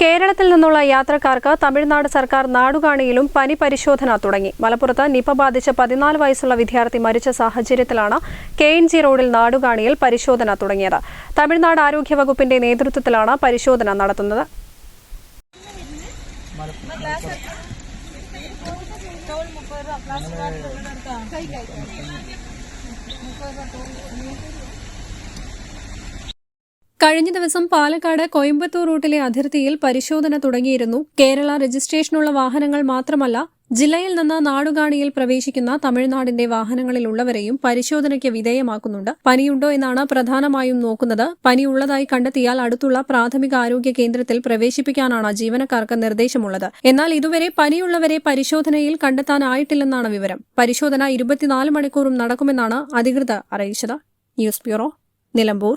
കേരളത്തിൽ നിന്നുള്ള യാത്രക്കാർക്ക് തമിഴ്നാട് സർക്കാർ നാടുകാണിയിലും പനി പരിശോധന തുടങ്ങി. മലപ്പുറത്ത് നിപ ബാധിച്ച പതിനാല് വയസ്സുള്ള വിദ്യാർത്ഥി മരിച്ച സാഹചര്യത്തിലാണ് കെ എൻ ജി റോഡിൽ നാടുകാണിയിൽ പരിശോധന തുടങ്ങിയത്. തമിഴ്നാട് ആരോഗ്യവകുപ്പിന്റെ നേതൃത്വത്തിലാണ് പരിശോധന നടത്തുന്നത്. കഴിഞ്ഞ ദിവസം പാലക്കാട് കോയമ്പത്തൂർ റൂട്ടിലെ അതിർത്തിയിൽ പരിശോധന തുടങ്ങിയിരുന്നു. കേരള രജിസ്ട്രേഷനുള്ള വാഹനങ്ങൾ മാത്രമല്ല ജില്ലയിൽ നിന്ന് നാടുകാണിയിൽ പ്രവേശിക്കുന്ന തമിഴ്നാടിന്റെ വാഹനങ്ങളിലുള്ളവരെയും പരിശോധനയ്ക്ക് വിധേയമാക്കുന്നുണ്ട്. പനിയുണ്ടോ എന്നാണ് പ്രധാനമായും നോക്കുന്നത്. പനിയുള്ളതായി കണ്ടെത്തിയാൽ അടുത്തുള്ള പ്രാഥമിക ആരോഗ്യ കേന്ദ്രത്തിൽ പ്രവേശിപ്പിക്കാനാണ് ജീവനക്കാർക്ക് നിർദ്ദേശമുള്ളത്. എന്നാൽ ഇതുവരെ പനിയുള്ളവരെ പരിശോധനയിൽ കണ്ടെത്താനായിട്ടില്ലെന്നാണ് വിവരം. പരിശോധന ഇരുപത്തിനാല് മണിക്കൂറും നടക്കുമെന്നാണ് അധികൃതർ അറിയിച്ചത്. News bureau Nilambur.